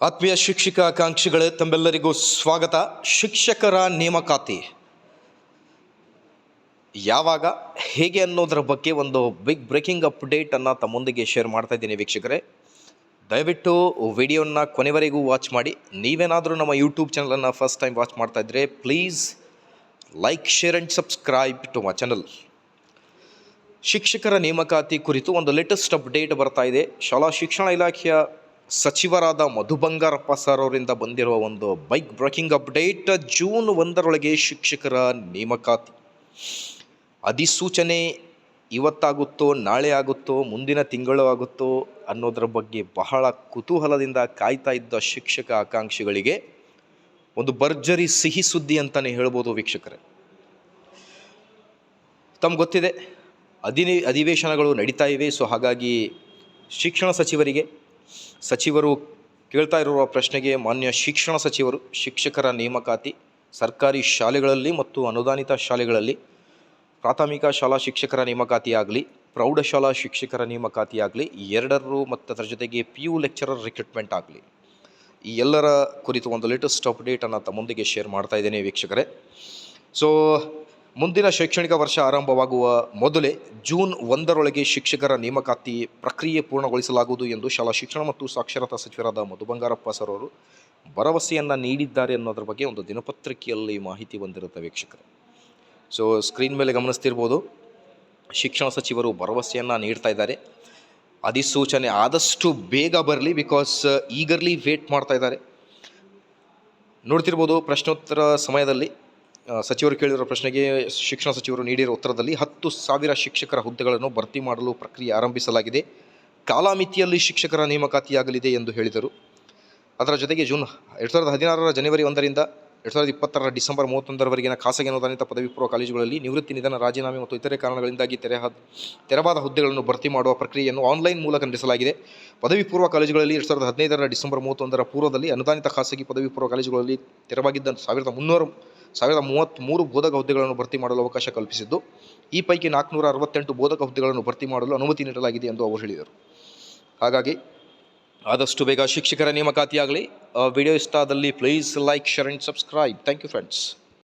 ಆತ್ಮೀಯ ಶಿಕ್ಷಕ ಆಕಾಂಕ್ಷಿಗಳೇ, ತಮ್ಮೆಲ್ಲರಿಗೂ ಸ್ವಾಗತ. ಶಿಕ್ಷಕರ ನೇಮಕಾತಿ. ಯಾವಾಗ, ಹೇಗೆ ಅನ್ನೋದರ ಬಗ್ಗೆ ಒಂದು ಬಿಗ್ ಬ್ರೇಕಿಂಗ್ ಅಪ್ಡೇಟನ್ನು ತಮ್ಮೊಂದಿಗೆ ಶೇರ್ ಮಾಡ್ತಾ ಇದ್ದೀನಿ ವೀಕ್ಷಕರೇ. ದಯವಿಟ್ಟು ವಿಡಿಯೋನ ಕೊನೆವರೆಗೂ ವಾಚ್ ಮಾಡಿ. ನೀವೇನಾದರೂ ನಮ್ಮ ಯೂಟ್ಯೂಬ್ ಚಾನಲನ್ನು ಫಸ್ಟ್ ಟೈಮ್ ವಾಚ್ ಮಾಡ್ತಾ ಇದ್ದರೆ please like share and subscribe to my channel ಶಿಕ್ಷಕರ ನೇಮಕಾತಿ ಕುರಿತು ಒಂದು ಲೇಟೆಸ್ಟ್ ಅಪ್ಡೇಟ್ ಬರ್ತಾ ಇದೆ. ಶಾಲಾ ಶಿಕ್ಷಣ ಇಲಾಖೆಯ ಸಚಿವರಾದ ಮಧು ಬಂಗಾರಪ್ಪ ಸರ್ ಅವರಿಂದ ಬಂದಿರುವ ಒಂದು ಬೈಕ್ ಬ್ರೇಕಿಂಗ್ ಅಪ್ಡೇಟ್ ಜೂನ್ ಒಂದರೊಳಗೆ ಶಿಕ್ಷಕರ ನೇಮಕಾತಿ. ಅಧಿಸೂಚನೆ ಇವತ್ತಾಗುತ್ತೋ, ನಾಳೆ ಆಗುತ್ತೋ, ಮುಂದಿನ ತಿಂಗಳು ಆಗುತ್ತೋ ಅನ್ನೋದರ ಬಗ್ಗೆ ಬಹಳ ಕುತೂಹಲದಿಂದ ಕಾಯ್ತಾ ಇದ್ದ ಶಿಕ್ಷಕ ಆಕಾಂಕ್ಷಿಗಳಿಗೆ ಒಂದು ಭರ್ಜರಿ ಸಿಹಿ ಸುದ್ದಿ ಅಂತಲೇ ಹೇಳ್ಬೋದು ವೀಕ್ಷಕರೇ. ತಮ್ಗೆ ಗೊತ್ತಿದೆ, ಅಧಿನಿ, ಅಧಿವೇಶನಗಳು ನಡೀತಾ ಇವೆ, ಸೊ ಹಾಗಾಗಿ ಶಿಕ್ಷಣ ಸಚಿವರಿಗೆ ಸಚಿವರು ಕೇಳ್ತಾ ಇರುವ ಪ್ರಶ್ನೆಗೆ ಮಾನ್ಯ ಶಿಕ್ಷಣ ಸಚಿವರು, ಶಿಕ್ಷಕರ ನೇಮಕಾತಿ, ಸರ್ಕಾರಿ ಶಾಲೆಗಳಲ್ಲಿ ಮತ್ತು ಅನುದಾನಿತ ಶಾಲೆಗಳಲ್ಲಿ ಪ್ರಾಥಮಿಕ ಶಾಲಾ ಶಿಕ್ಷಕರ ನೇಮಕಾತಿ ಆಗಲಿ ಪ್ರೌಢಶಾಲಾ ಶಿಕ್ಷಕರ ನೇಮಕಾತಿ ಆಗಲಿ ಎರಡರೂ ಮತ್ತು ಅದರ ಜೊತೆಗೆ ಪಿ ಯು ಲೆಕ್ಚರರ್ ರಿಕ್ರೂಟ್ಮೆಂಟ್ ಆಗಲಿ. ಈ ಎಲ್ಲರ ಕುರಿತು ಒಂದು ಲೇಟೆಸ್ಟ್ ಅಪ್ಡೇಟನ್ನು ತಮ್ಮೊಂದಿಗೆ ಶೇರ್ ಮಾಡ್ತಾ ಇದ್ದೇನೆ ವೀಕ್ಷಕರೇ. ಸೊ ಮುಂದಿನ ಶೈಕ್ಷಣಿಕ ವರ್ಷ ಆರಂಭವಾಗುವ ಮೊದಲೇ ಜೂನ್ ಒಂದರೊಳಗೆ ಶಿಕ್ಷಕರ ನೇಮಕಾತಿ ಪ್ರಕ್ರಿಯೆ ಪೂರ್ಣಗೊಳಿಸಲಾಗುವುದು ಎಂದು ಶಾಲಾ ಶಿಕ್ಷಣ ಮತ್ತು ಸಾಕ್ಷರತಾ ಸಚಿವರಾದ ಮಧು ಬಂಗಾರಪ್ಪ ಸರ್ ಅವರು ಭರವಸೆಯನ್ನು ನೀಡಿದ್ದಾರೆ ಅನ್ನೋದ್ರ ಬಗ್ಗೆ ಒಂದು ದಿನಪತ್ರಿಕೆಯಲ್ಲಿ ಮಾಹಿತಿ ಬಂದಿರುತ್ತೆ ವೀಕ್ಷಕರು. ಸೊ ಸ್ಕ್ರೀನ್ ಮೇಲೆ ಗಮನಿಸ್ತಿರ್ಬೋದು. ಶಿಕ್ಷಣ ಸಚಿವರು ಭರವಸೆಯನ್ನು ನೀಡ್ತಾ ಇದ್ದಾರೆ. ಅಧಿಸೂಚನೆ ಆದಷ್ಟು ಬೇಗ ಬರಲಿ ಬಿಕಾಸ್ ಈಗರ್ಲಿ ವೇಟ್ ಮಾಡ್ತಾ ಇದ್ದಾರೆ. ನೋಡ್ತಿರ್ಬೋದು ಪ್ರಶ್ನೋತ್ತರ ಸಮಯದಲ್ಲಿ. ಸಚಿವರು ಕೇಳಿರೋ ಪ್ರಶ್ನೆಗೆ ಶಿಕ್ಷಣ ಸಚಿವರು ನೀಡಿರೋ ಉತ್ತರದಲ್ಲಿ ಹತ್ತು ಸಾವಿರ ಶಿಕ್ಷಕರ ಹುದ್ದೆಗಳನ್ನು ಭರ್ತಿ ಮಾಡಲು ಪ್ರಕ್ರಿಯೆ ಆರಂಭಿಸಲಾಗಿದೆ. ಕಾಲಮಿತಿಯಲ್ಲಿ ಶಿಕ್ಷಕರ ನೇಮಕಾತಿಯಾಗಲಿದೆ ಎಂದು ಹೇಳಿದರು. ಅದರ ಜೊತೆಗೆ ಜೂನ್ ಎರಡು ಸಾವಿರದ ಹದಿನಾರರ ಜನವರಿ ಒಂದರಿಂದ ಎರಡು ಸಾವಿರದ ಇಪ್ಪತ್ತರ ಡಿಸೆಂಬರ್ ಮೂವತ್ತೊಂದರವರೆಗಿನ ಖಾಸಗಿ ಅನುದಾನಿತ ಪದವಿ ಪೂರ್ವ ಕಾಲೇಜುಗಳಲ್ಲಿ ನಿವೃತ್ತಿ ನಿಧನ, ರಾಜೀನಾಮೆ ಮತ್ತು ಇತರೆ ಕಾರಣಗಳಿಂದಾಗಿ ತೆರೆ ತೆರವಾದ ಹುದ್ದೆಗಳನ್ನು ಭರ್ತಿ ಮಾಡುವ ಪ್ರಕ್ರಿಯೆಯನ್ನು ಆನ್ಲೈನ್ ಮೂಲಕ ನಡೆಸಲಾಗಿದೆ. ಪದವಿ ಪೂರ್ವ ಕಾಲೇಜುಗಳಲ್ಲಿ ಎರಡು ಸಾವಿರದ ಹದಿನೈದರ ಡಿಸೆಂಬರ್ ಮೂವತ್ತೊಂದರ ಪೂರ್ವದಲ್ಲಿ ಅನುದಾನಿತ ಖಾಸಗಿ ಪದವಿ ಪೂರ್ವ ಕಾಲೇಜುಗಳಲ್ಲಿ ತೆರವಾಗಿದ್ದ ಸಾವಿರದ ಮುನ್ನೂರು ಸಾವಿರದ ಮೂವತ್ತ್ಮೂರು ಬೋಧಕ ಹುದ್ದೆಗಳನ್ನು ಭರ್ತಿ ಮಾಡಲು ಅವಕಾಶ ಕಲ್ಪಿಸಿದ್ದು, ಈ ಪೈಕಿ ನಾಲ್ಕುನೂರ ಅರವತ್ತೆಂಟು ಬೋಧಕ ಹುದ್ದೆಗಳನ್ನು ಭರ್ತಿ ಮಾಡಲು ಅನುಮತಿ ನೀಡಲಾಗಿದೆ ಎಂದು ಅವರು ಹೇಳಿದರು. ಹಾಗಾಗಿ ಆದಷ್ಟು ಬೇಗ ಶಿಕ್ಷಕರ ನೇಮಕಾತಿಯಾಗಲಿ ವಿಡಿಯೋ ಇಷ್ಟ ಆದಲ್ಲಿ please like share and subscribe thank you friends